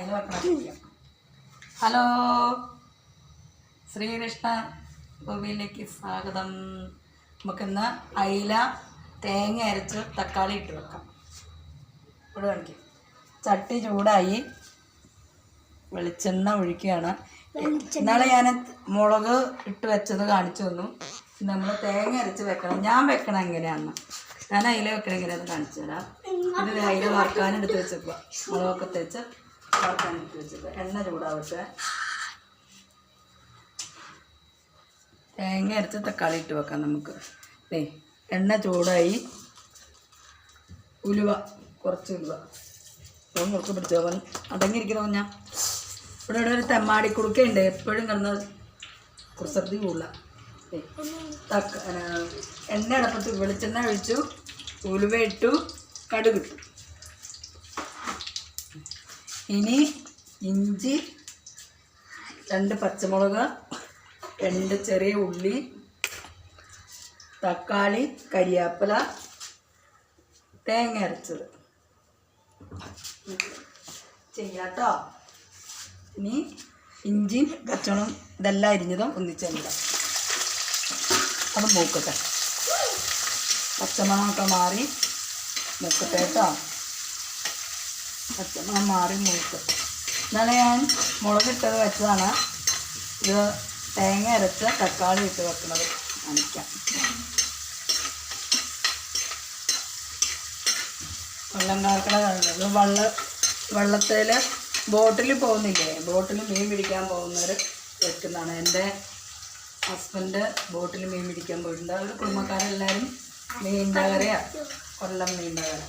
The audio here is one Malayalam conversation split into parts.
അയില വെക്കണം ഹലോ. ശ്രീകൃഷ്ണ ഗോപിയിലേക്ക് സ്വാഗതം. നമുക്കിന്ന് അയില തേങ്ങ അരച്ച് തക്കാളി ഇട്ട് വെക്കാം. ഇവിടെ കാണിക്കും. ചട്ടി ചൂടായി വെളിച്ചെണ്ണ ഒഴിക്കുകയാണ്. ഇന്നാളെ ഞാൻ മുളക് ഇട്ട് വെച്ചത് കാണിച്ചു തന്നു. നമ്മൾ തേങ്ങ അരച്ച് വെക്കണം. ഞാൻ വെക്കണം എങ്ങനെയാന്ന്? ഞാൻ അയില വെക്കണം അത് കാണിച്ചു തരാം. ഇത് അയില വറക്കാനെടുത്ത് വെച്ചേക്കുക വെച്ചപ്പോൾ മുളകൊക്കെ തേച്ച് വറുക്കാൻ എടുത്ത് വെച്ചപ്പോൾ എണ്ണ ചൂടാവട്ടെ. തേങ്ങ അരച്ച് തക്കാളി ഇട്ട് വെക്കാം നമുക്ക്. ഏ എണ്ണ ചൂടായി. ഉലുവ കുറച്ച് ഉലുവ. അപ്പം കുറച്ച് പിടിച്ചവൻ അടങ്ങിയിരിക്കണോ ഞാൻ ഇവിടെ ഇവിടെ ഒരു തെമ്മാടി കുടുക്കയുണ്ട് എപ്പോഴും കിടന്ന് കുസൃതി കൂടില്ല. തക്ക എണ്ണ അടപ്പത്ത് വെളിച്ചെണ്ണ ഒഴിച്ചു. ഉലുവ ഇട്ടു. കടുകിട്ടു ഇനി ഇഞ്ചി രണ്ട് പച്ചമുളക് രണ്ട് ചെറിയ ഉള്ളി തക്കാളി കരിയാപ്പില തേങ്ങ അരച്ചത്. ചെയ്യാട്ടോ? ഇനി ഇഞ്ചി പച്ചമുളകും ഇതെല്ലാം അരിഞ്ഞതും ഒന്നിച്ചിടാം അത് മൂക്കട്ടെ. പച്ചമുളകൊക്കെ മാറി മൂക്കട്ടെ കേട്ടോ. പച്ചമണം മാറി മൂക്ക് ഇന്നലെ ഞാൻ മുളകിട്ടത് വെച്ചതാണ്. ഇത് തേങ്ങ അരച്ച് തക്കാളി ഇട്ട് വെക്കുന്നത്. നനയ്ക്കാം വെള്ളം കാക്കട കാണുന്നത് വള്ള വെള്ളത്തിൽ ബോട്ടിൽ പോകുന്നില്ലേ? ബോട്ടിൽ മീൻ പിടിക്കാൻ പോകുന്നവർ വെക്കുന്നതാണ്. എന്റെ ഹസ്ബൻഡ് ബോട്ടിൽ മീൻ പിടിക്കാൻ പോയിട്ടുണ്ട്. അവർ കുടുംബക്കാരെല്ലാവരും നീണ്ടകരയാണ് കൊല്ലം നീണ്ടകര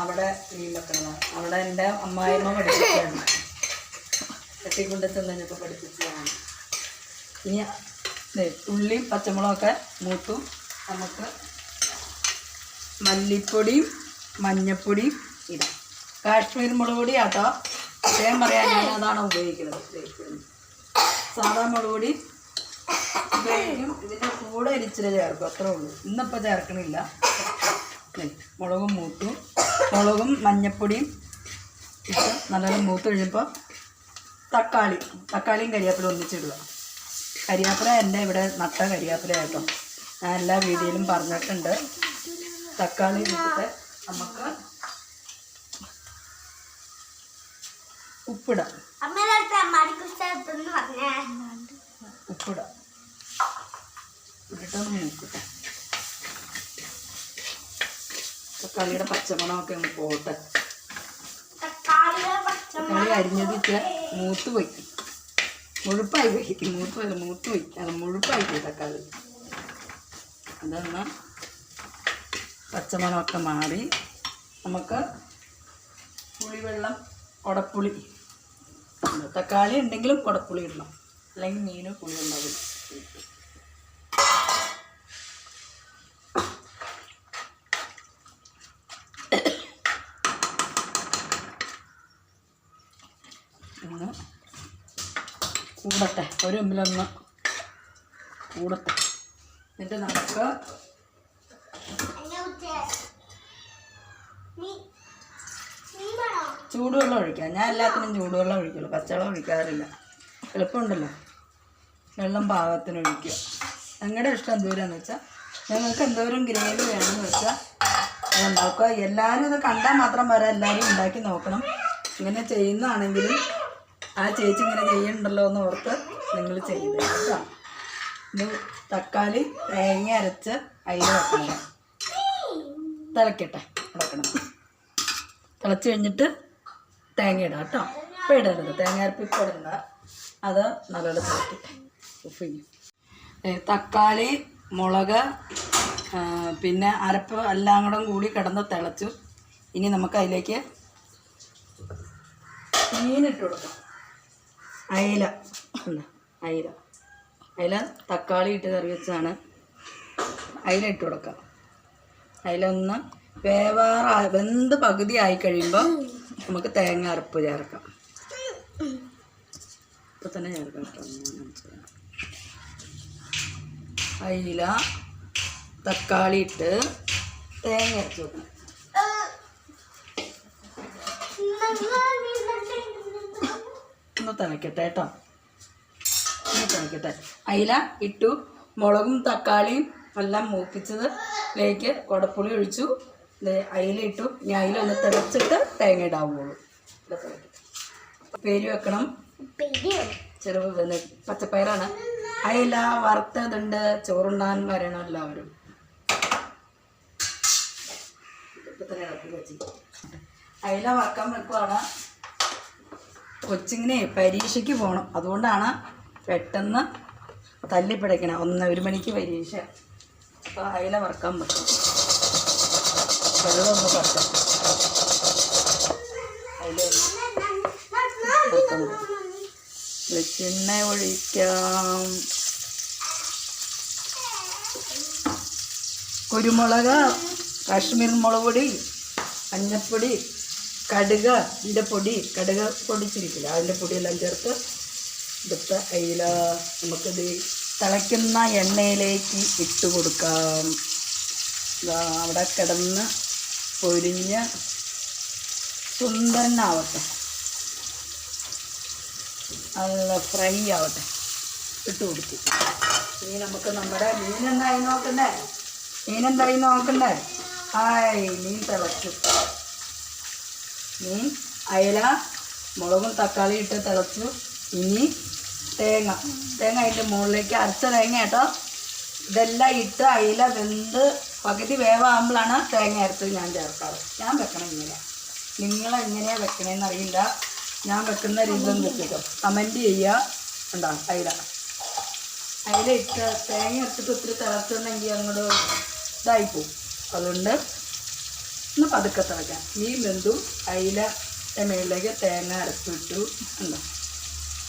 അവിടെ മീൻ വെക്കണതാണ് അവിടെ എന്റെ അമ്മായിമ്മ പഠിപ്പിച്ചതാണ്. കെട്ടിക്കൊണ്ട് തന്നെ കഴിഞ്ഞപ്പോൾ പഠിപ്പിച്ചതാണ്. ഇനി ഉള്ളിയും പച്ചമുളകൊക്കെ മൂത്തും നമുക്ക് മല്ലിപ്പൊടിയും മഞ്ഞപ്പൊടിയും ഇടാം. കാശ്മീർ മുളക് പൊടി ആട്ടോ. ഞാൻ പറയാൻ ഞാൻ അതാണ് ഉപയോഗിക്കുന്നത്. സാധാ മുളക് പൊടി ഉപയോഗിക്കും. ഇതിന്റെ കൂടെ ഇരിച്ചിരി ചേർക്കും. അത്രേ ഉള്ളൂ. ഇന്നിപ്പോൾ ചേർക്കണില്ല. മുളകും മൂത്തു. മുളകും മഞ്ഞപ്പൊടിയും ഇട്ട് നല്ലോണം മൂത്ത് കഴിഞ്ഞപ്പോൾ തക്കാളി തക്കാളിയും കരിയാപ്പിലും ഒന്നിച്ചിടുക. കരിയാപ്പില എന്റെ ഇവിടെ നട്ട കരിയാപ്പില കേട്ടോ. ഞാൻ എല്ലാ വീഡിയോയിലും പറഞ്ഞിട്ടുണ്ട്. തക്കാളി ഇട്ടിട്ട് നമുക്ക് ഉപ്പിടാം. ഉപ്പിടാം. ഇട്ടിട്ടൊന്ന് മൂക്കട്ടെ തക്കാളിയുടെ പച്ചമണമൊക്കെ ഒന്ന് പോട്ടെ. തക്കാളി അരിഞ്ഞത് ഇച്ചിരി മൂത്ത് പോയി. മുഴുപ്പായി പോയി. മൂത്ത് പോയി മൂത്ത് പോയി. അത് മുഴുപ്പായി പോയി തക്കാളി. അതൊന്ന്? പച്ചമണമൊക്കെ മാറി നമുക്ക് പുളിവെള്ളം കുടപ്പുളി തക്കാളി ഉണ്ടെങ്കിലും കുടപ്പുളി ഇടണം. അല്ലെങ്കിൽ മീന് പുളി ഉണ്ടാവില്ല ഒന്ന് കൂടട്ടെ ഒരു മുമ്പിലൊന്ന് കൂടട്ടെ. എന്നിട്ട് നമുക്ക് ചൂടുവെള്ളം ഒഴിക്കാം. ഞാൻ എല്ലാത്തിനും ചൂടുവെള്ളം ഒഴിക്കുള്ളൂ. പച്ചവെള്ളം ഒഴിക്കാറില്ല. എളുപ്പമുണ്ടല്ലോ. വെള്ളം പാകത്തിന് ഒഴിക്കുക. ഞങ്ങളുടെ ഇഷ്ടം എന്തോരാന്ന് വെച്ചാൽ ഞങ്ങൾക്ക് എന്തോരം ഗ്രേവി വേണമെന്ന് വെച്ചാൽ ഉണ്ടാക്കുക. എല്ലാവരും ഇത് കണ്ടാൽ മാത്രം വരാം. എല്ലാവരും ഉണ്ടാക്കി നോക്കണം. ഇങ്ങനെ ചെയ്യുന്നതാണെങ്കിലും ആ ചേച്ചി ഇങ്ങനെ ചെയ്യണ്ടല്ലോ എന്ന് ഓർത്ത് നിങ്ങൾ ചെയ്ത് കേട്ടോ. ഇത് തക്കാളി തേങ്ങ അരച്ച് അതിൽ വെക്കണം. തിളക്കട്ടെ തിളക്കണം. തിളച്ച് കഴിഞ്ഞിട്ട് തേങ്ങ ഇടാം കേട്ടോ. ഇപ്പം ഇടരുത്. തേങ്ങ അരപ്പ് ഇപ്പം ഇടണ്ട അത് നല്ലോണം തിളക്കട്ടെ. ഉഫ് തക്കാളി മുളക് പിന്നെ അരപ്പ് എല്ലാം കൂടെ കൂടി കിടന്ന് തിളച്ചു. ഇനി നമുക്ക് അതിലേക്ക് മീനിട്ട് കൊടുക്കാം. അയില. അയില. അയില തക്കാളി ഇട്ട് കറി വെച്ചാണ് അയില ഇട്ട് കൊടുക്കാം. അതിലൊന്ന് വേവാറ വെന്ത് പകുതി ആയി കഴിയുമ്പോൾ നമുക്ക് തേങ്ങ അരപ്പ് ചേർക്കാം. ഇപ്പം തന്നെ ചേർക്കാം. അയില തക്കാളി ഇട്ട് തേങ്ങ അരച്ച് വെക്കണം ഒന്ന് തിളക്കട്ടെ കേട്ടോ. ഒന്ന് തിളക്കട്ടെ. അയില ഇട്ടു. മുളകും തക്കാളിയും എല്ലാം മൂപ്പിച്ചതിലേക്ക് കുടപ്പുളി ഒഴിച്ചു. അയില ഇട്ടു. ഇനി അയില ഒന്ന് തിളച്ചിട്ട് തേങ്ങ ഇടാവുള്ളൂ. പേര് വെക്കണം. ചെറുവ് പച്ചപ്പയറാണ്. അയില വറുത്തതുണ്ട്. ചോറുണ്ടാൻ വരണം എല്ലാവരും. അയില വറക്കാൻ വെക്കുവാണ്. കൊച്ചിങ്ങനെ പരീക്ഷയ്ക്ക് പോകണം അതുകൊണ്ടാണ് പെട്ടെന്ന് തല്ലിപ്പിടയ്ക്കണം ഒന്ന് ഒരു മണിക്ക് പരീക്ഷ. അപ്പോൾ അയില വറക്കാൻ പറ്റും. വെള്ളം ഒന്ന് അയില വെളിച്ചെണ്ണ ഒഴിക്കാം. കുരുമുളക് കാശ്മീർ മുളക് പൊടി മഞ്ഞപ്പൊടി കടുക് ഇതിന്റെ പൊടി കടുക് പൊടിച്ചിരിക്കില്ല. അതിന്റെ പൊടിയെല്ലാം ചേർത്ത് എടുത്ത് അതിൽ നമുക്കിത് തിളയ്ക്കുന്ന എണ്ണയിലേക്ക് ഇട്ട് കൊടുക്കാം. അവിടെ കിടന്ന് പൊരിഞ്ഞ് സുന്ദരനാവട്ടെ നല്ല ഫ്രൈ ആവട്ടെ. ഇട്ട് കൊടുത്തു. ഇനി നമുക്ക് നമ്മുടെ മീനെന്തായി നോക്കണ്ടേ മീനെന്തായി നോക്കണ്ടേ ആയി മീൻ തിളച്ചു. അയല മുളകും തക്കാളി ഇട്ട് തിളച്ചു. ഇനി തേങ്ങ. തേങ്ങ അതിന്റെ മുകളിലേക്ക് അരച്ച തേങ്ങ കേട്ടോ. ഇതെല്ലാം ഇട്ട് അയില വെന്ത് പകുതി വേവാകുമ്പോഴാണ് തേങ്ങ അരച്ചത് ഞാൻ ചേർക്കാറ്. ഞാൻ വെക്കണം ഇങ്ങനെ നിങ്ങൾ എങ്ങനെയാണ് വെക്കണേന്ന് അറിയില്ല. ഞാൻ വെക്കുന്ന രീതിയിലൊന്ന് വെച്ചിട്ടോ കമന്റ് ചെയ്യുക ഉണ്ടോ അയില. അയില ഇട്ട് തേങ്ങ ഇട്ടിട്ട് ഒത്തിരി തിളച്ചിട്ടുണ്ടെങ്കിൽ അങ്ങോട്ട് ഇതായിപ്പോവും അതുകൊണ്ട് ഒന്ന് പതുക്കെ തിളയ്ക്കാം ഈ ബന്ധു അയില മേളിലേക്ക് തേങ്ങ അരച്ചിട്ടു. ഉണ്ടോ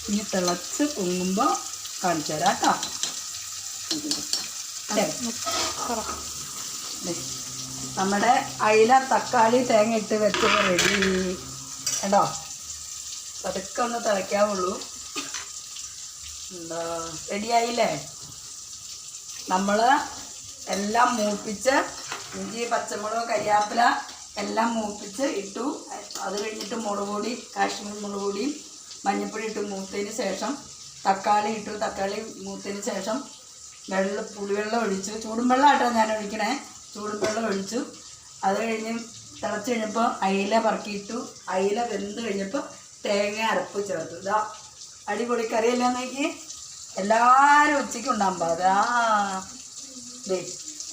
ഇനി തിളച്ച് പൊങ്ങുമ്പോൾ കാണിച്ചു തരാം കേട്ടോ. നമ്മുടെ അയില തക്കാളി തേങ്ങ ഇട്ട് വെച്ചത് റെഡി കേട്ടോ പതുക്കെ ഒന്ന് തിളയ്ക്കാവുള്ളൂ. എന്താ റെഡിയായില്ലേ നമ്മൾ എല്ലാം മൂപ്പിച്ച് ഇഞ്ചി പച്ചമുളക് കരിയാപ്പില എല്ലാം മൂപ്പിച്ച് ഇട്ടു. അത് കഴിഞ്ഞിട്ട് മുളക് പൊടി കാശ്മീർ മുളക് പൊടിയും മഞ്ഞൾപ്പൊടി ഇട്ട് മൂത്തതിന് ശേഷം തക്കാളി ഇട്ടു. തക്കാളി മൂത്തതിന് ശേഷം വെള്ളം പുളിവെള്ളം ഒഴിച്ചു. ചൂടും ആട്ടോ ഞാൻ ഒഴിക്കണേ. ചൂടും വെള്ളം ഒഴിച്ചു. അത് കഴിഞ്ഞ് തിളച്ച് കഴിഞ്ഞപ്പോൾ അയില പറക്കിയിട്ടു. അയില വെന്ത് കഴിഞ്ഞപ്പോൾ തേങ്ങ അരപ്പ് ചേർത്തു. ഇതാ അടിപൊളി കറിയെല്ലാം നോക്കി എല്ലാവരും ഉച്ചയ്ക്ക് ഉണ്ടാകുമ്പോൾ അതാ.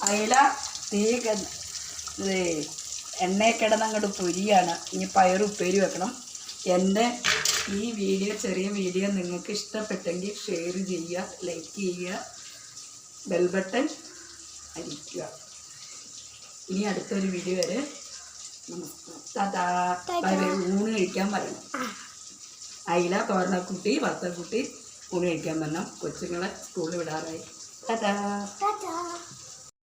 അയില തീ ക- ദേ എണ്ണയിൽ കിടന്ന് അങ്ങോട്ട് പൊരിയാണ്. ഇനി പയർ ഉപ്പേരി വെക്കണം. എന്റെ ഈ വീഡിയോ ചെറിയ വീഡിയോ നിങ്ങൾക്ക് ഇഷ്ടപ്പെട്ടെങ്കിൽ ഷെയർ ചെയ്യുക ലൈക്ക് ചെയ്യുക ബെൽ ബട്ടൺ അടിക്കുക. ഇനി അടുത്തൊരു വീഡിയോ വരെ നമസ്കാരം ഊണ് കഴിക്കാൻ പറയണം. അയില തോരണക്കുട്ടി വറുത്തക്കുട്ടി ഊണ് കഴിക്കാൻ പറഞ്ഞു കൊച്ചുങ്ങളെ സ്കൂളിൽ വിടാറായി. ടാറ്റാ.